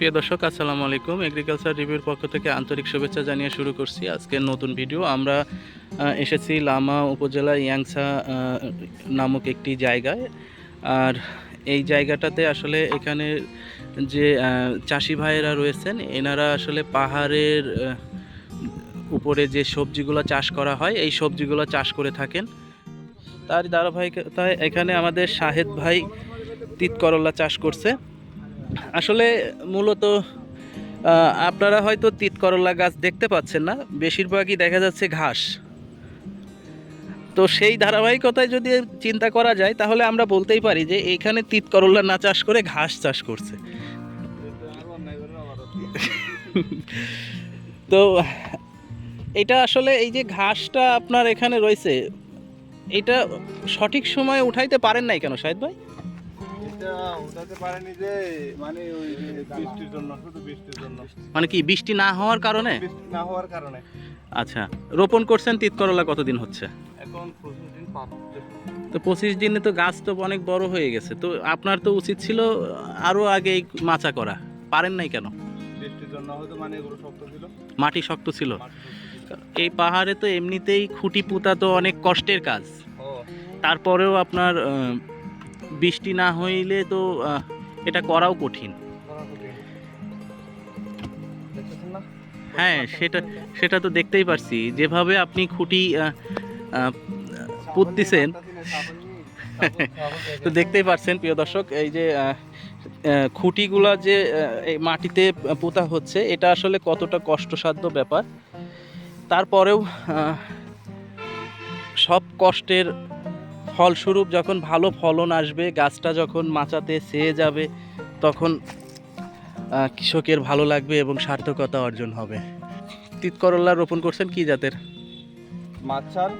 প্রিয় দর্শক, আসসালামু আলাইকুম। এগ্রিকালচার রিভিউর পক্ষ থেকে আন্তরিক শুভেচ্ছা জানিয়ে শুরু করছি আজকের নতুন ভিডিও। আমরা এসেছি লামা উপজেলা ইয়াংসা নামক একটি জায়গায়। আর এই জায়গাটাতে আসলে এখানে যে চাষি ভাইয়েরা রয়েছেন, এনারা আসলে পাহাড়ের উপরে যে সবজিগুলো চাষ করা হয়, এই সবজিগুলো চাষ করে থাকেন। তার ধারাবাহিকতায় এখানে আমাদের শাহেদ ভাই তিত করলা চাষ করছে। আসলে মূলত আপনারা হয়তো তিত করলা গাছ দেখতে পাচ্ছেন না, বেশিরভাগই দেখা যাচ্ছে ঘাস। তো সেই ধারাবাহিকতায় যদি চিন্তা করা যায়, তাহলে আমরা বলতেই পারি যে এইখানে তিত করলা না চাষ করে ঘাস চাষ করছে। তো এটা আসলে এই যে ঘাসটা আপনার এখানে রয়েছে, এটা সঠিক সময়ে উঠাইতে পারেন নাই কেন, শাহেদ ভাই? মানে কি বৃষ্টি না হওয়ার কারণে? না হওয়ার কারণে আচ্ছা রোপণ করছেন তিত করলা কতদিন হচ্ছে? এখন দিন তো পঁচিশ দিনে তো গাছ তো অনেক বড় হয়ে গেছে তো আপনার তো উচিত ছিল আরও আগে মাচা করা পারেন নাই কেন? মাটি শক্ত ছিল। এই পাহাড়ে তো এমনিতেই খুঁটি পুঁতা তো অনেক কষ্টের কাজ। তারপরেও আপনার বৃষ্টি না হইলে তো এটা করাও কঠিন? হ্যাঁ সেটা সেটা তো দেখতেই পারছি। যেভাবে আপনি খুঁটি পুঁততেছেন। তো দেখতেই পারছেন প্রিয় দর্শক এই যে খুঁটিগুলা যে এই মাটিতে পোতা হচ্ছে এটা আসলে কতটা কষ্টসাধ্য ব্যাপার। তারপরেও সব কষ্টের ফলস্বরূপ যখন ভালো ফলন আসবে গাছটা যখন মাচাতে সেয়ে যাবে তখন কৃষকের ভালো লাগবে এবং সার্থকতা অর্জন হবে। তিত করল্লা রোপণ করছেন কি জাতের? মাছাল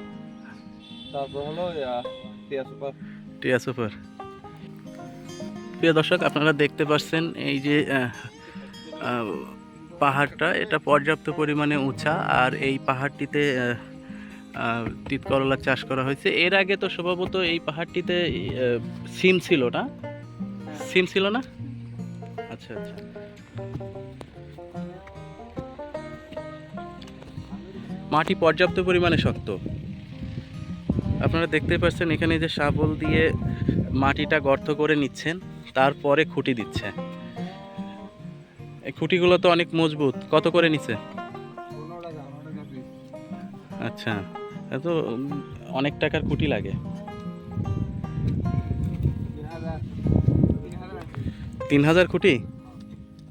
তারপর হলো টিয়া সুপার। টিয়া সুপার। প্রিয় দর্শক আপনারা দেখতে পাচ্ছেন এই যে পাহাড়টা। এটা পর্যাপ্ত পরিমাণে উঁচা আর এই পাহাড়টিতে তিত করলা চাষ করা হয়েছে। এর আগে তো সম্ভবত এই পাহাড়টিতে সিম ছিল না? সিম ছিল না? আচ্ছা আচ্ছা। মাটি পর্যাপ্ত পরিমাণে শক্ত। আপনারা দেখতে পাচ্ছেন এখানে যে শাবল দিয়ে মাটিটা গর্ত করে নিচ্ছেন, তারপরে খুঁটি দিচ্ছে। এই খুঁটিগুলো তো অনেক মজবুত। কত করে নিচ্ছে আচ্ছা। এত অনেক টাকার খুঁটি লাগে। তিন হাজার খুঁটি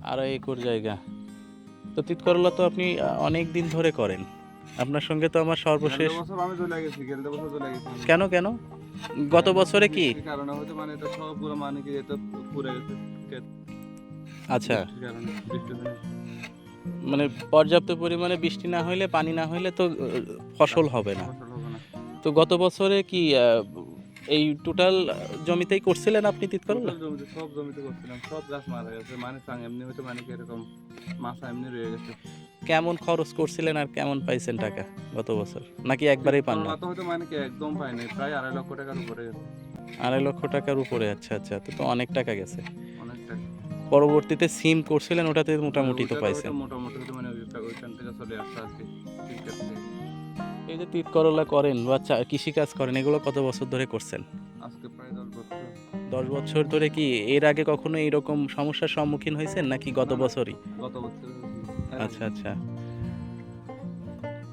আড়াই একর জায়গা। তো তিত করলা তো আপনি অনেক দিন ধরে করেন। আপনার সঙ্গে তো আমার সর্বশেষ। কেন কেন? গত বছরে কি? মানে মানে আচ্ছা। মানে পর্যাপ্ত পরিমাণে বৃষ্টি না হইলে পানি না হইলে তো ফসল হবে না। তো গত বছরে কি এই টোটাল জমিতেই করছিলেন আপনি তিত করলা টোটাল জমিতে সব জমিতে করছিলাম। সব গাছ মারা গেছে। মানে চাং এমনি হয়তো মানে কি এরকম মাথা এমনি রয়ে গেছে। কেমন খরচ করছিলেন আর কেমন পাইছেন টাকা গত বছর? নাকি একবারেই পান না? হয়তো মানে কি একদম পাইনি প্রায় আড়াই লক্ষ টাকার উপরে আড়াই লক্ষ টাকার উপরে আচ্ছা আচ্ছা। তো অনেক টাকা গেছে। পরবর্তীতে সিম করছিলেন ওটাতে মোটামুটি তো পাইছেন। মোটামুটি মানে ওইখান থেকে চলে আসছে আর কি এই যে তিত করলা করেন বা কৃষিকাজ করেন এগুলো কত বছর ধরে করছেন? আজকে প্রায় দশ বছর। দশ বছর ধরে কি এর আগে কখনো এইরকম সমস্যার সম্মুখীন হয়েছেন নাকি গত। বছরই? গত বছর আচ্ছা আচ্ছা।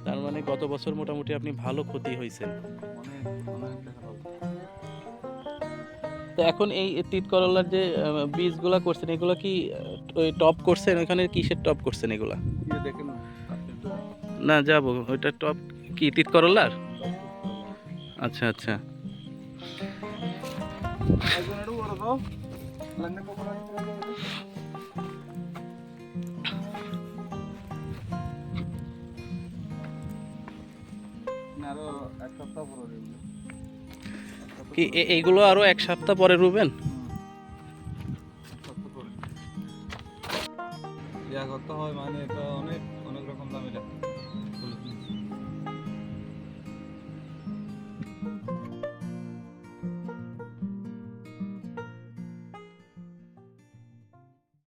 তার মানে গত বছর মোটামুটি আপনি ভালো ক্ষতি হয়েছেন। অনেক। তো এখন এই তিত করলার যে বীজগুলা করছেন এগুলো কি ওই টপ করছেন? ওখানে কিসের টপ করছেন এগুলা? না, যাব। ওইটা টপ কি তিত করলার? আচ্ছা আচ্ছা। একটু আরও এক সপ্তাহ পরে কি এইগুলো আরও এক সপ্তাহ পরে রুবেন? করতে হয় মানে এটা অনেক